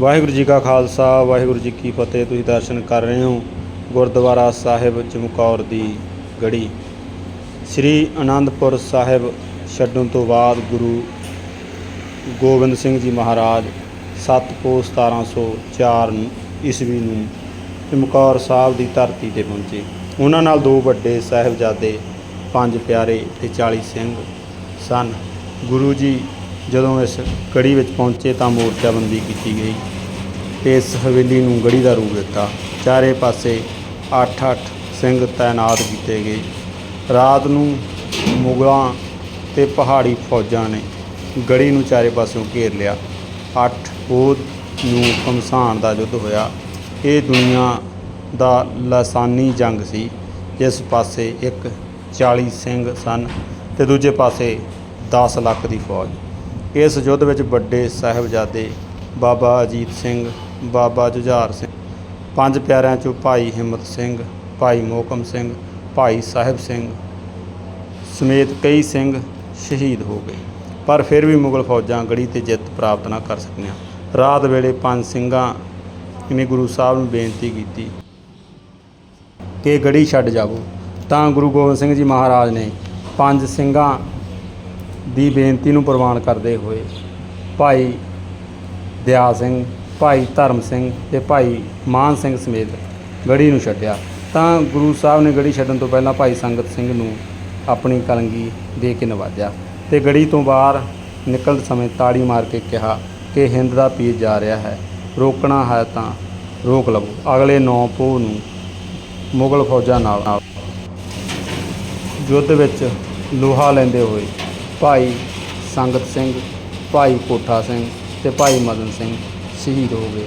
ਵਾਹਿਗੁਰੂ ਜੀ ਕਾ ਖਾਲਸਾ, ਵਾਹਿਗੁਰੂ ਜੀ ਕੀ ਫਤਿਹ। ਤੁਸੀਂ ਦਰਸ਼ਨ ਕਰ ਰਹੇ ਹੋ ਗੁਰਦੁਆਰਾ ਸਾਹਿਬ ਚਮਕੌਰ ਦੀ ਗੜੀ। ਸ੍ਰੀ ਅਨੰਦਪੁਰ ਸਾਹਿਬ ਛੱਡਣ ਤੋਂ ਬਾਅਦ ਗੁਰੂ ਗੋਬਿੰਦ ਸਿੰਘ ਜੀ ਮਹਾਰਾਜ 7 ਪੋ 1704 ਈਸਵੀ ਨੂੰ ਚਮਕੌਰ ਸਾਹਿਬ ਦੀ ਧਰਤੀ ਤੇ ਪਹੁੰਚੇ। ਉਹਨਾਂ ਨਾਲ ਦੋ ਵੱਡੇ ਸਾਹਿਬਜ਼ਾਦੇ, ਪੰਜ ਪਿਆਰੇ ਤੇ 40 ਸਿੰਘ ਸਨ। ਗੁਰੂ ਜੀ ਜਦੋਂ ਇਸ ਗੜੀ ਵਿੱਚ ਪਹੁੰਚੇ ਤਾਂ ਮੋਰਚਾਬੰਦੀ ਕੀਤੀ ਗਈ ਤੇ ਇਸ ਹਵੇਲੀ ਨੂੰ ਗੜੀ ਦਾ ਰੂਪ ਦਿੱਤਾ। ਚਾਰੇ ਪਾਸੇ 8-8 ਸਿੰਘ ਤਾਇਨਾਤ ਕੀਤੇ ਗਏ। ਰਾਤ ਨੂੰ ਮੁਗਲਾਂ ਤੇ ਪਹਾੜੀ ਫੌਜਾਂ ਨੇ ਗੜੀ ਨੂੰ ਚਾਰੇ ਪਾਸਿਓਂ ਘੇਰ ਲਿਆ। 8 ਪੋਹ ਨੂੰ ਕਮਸਾਨ ਦਾ ਯੁੱਧ ਹੋਇਆ। ਇਹ ਦੁਨੀਆ ਦਾ ਲਸਾਨੀ ਜੰਗ ਸੀ। ਜਿਸ ਪਾਸੇ ਇੱਕ 40 ਸਿੰਘ ਸਨ ਤੇ ਦੂਜੇ ਪਾਸੇ 10 ਲੱਖ ਦੀ ਫੌਜ। ਇਸ ਯੁੱਧ ਵਿੱਚ ਵੱਡੇ ਸਾਹਿਬਜ਼ਾਦੇ ਬਾਬਾ ਅਜੀਤ ਸਿੰਘ, ਬਾਬਾ ਜੁਝਾਰ ਸਿੰਘ, ਪੰਜ ਪਿਆਰਿਆਂ ਚੋਂ ਭਾਈ ਹਿੰਮਤ ਸਿੰਘ, ਭਾਈ ਮੋਕਮ ਸਿੰਘ, ਭਾਈ ਸਾਹਿਬ ਸਿੰਘ ਸਮੇਤ ਕਈ ਸਿੰਘ ਸ਼ਹੀਦ ਹੋ ਗਏ। ਪਰ ਫਿਰ ਵੀ ਮੁਗਲ ਫੌਜਾਂ ਗੜੀ ਤੇ ਜਿੱਤ ਪ੍ਰਾਪਤ ਨਾ ਕਰ ਸਕੀਆਂ। ਰਾਤ ਵੇਲੇ ਪੰਜ ਸਿੰਘਾਂ ਨੇ ਗੁਰੂ ਸਾਹਿਬ ਨੂੰ ਬੇਨਤੀ ਕੀਤੀ ਕਿ ਗੜੀ ਛੱਡ ਜਾਵੋ। ਤਾਂ ਗੁਰੂ ਗੋਬਿੰਦ ਸਿੰਘ ਜੀ ਮਹਾਰਾਜ ਨੇ ਪੰਜ ਸਿੰਘਾਂ ਦੀ ਬੇਨਤੀ ਨੂੰ ਪ੍ਰਵਾਨ ਕਰਦੇ ਹੋਏ ਭਾਈ ਦਿਆ ਸਿੰਘ ਭਾਈ ਧਰਮ ਸਿੰਘ ਤੇ ਭਾਈ ਮਾਨ ਸਿੰਘ ਸਮੇਤ ਗੜੀ ਨੂੰ ਛੱਡਿਆ ਤਾਂ ਗੁਰੂ ਸਾਹਿਬ ਨੇ ਗੜੀ ਛੱਡਣ ਤੋਂ ਪਹਿਲਾਂ ਭਾਈ ਸੰਗਤ ਸਿੰਘ ਨੂੰ ਆਪਣੀ ਕਲੰਗੀ ਦੇ ਕੇ ਨਵਾਜਿਆ ਤੇ ਗੜੀ ਤੋਂ ਬਾਹਰ ਨਿਕਲਦੇ ਸਮੇਂ ਤਾੜੀ ਮਾਰ ਕੇ ਕਿਹਾ ਕਿ ਹਿੰਦ ਦਾ ਪੀਰ ਜਾ ਰਿਹਾ ਹੈ ਰੋਕਣਾ ਹੈ ਤਾਂ ਰੋਕ ਲਵੋ ਅਗਲੇ 9 ਪੋਹ ਨੂੰ ਮੁਗਲ ਫੌਜਾਂ ਨਾਲ ਯੁੱਧ ਵਿੱਚ ਲੋਹਾ ਲੈਂਦੇ ਹੋਏ ਭਾਈ ਸੰਗਤ ਸਿੰਘ ਭਾਈ ਕੋਠਾ ਸਿੰਘ ਅਤੇ ਭਾਈ ਮਦਨ ਸਿੰਘ ਸ਼ਹੀਦ ਹੋ ਗਏ।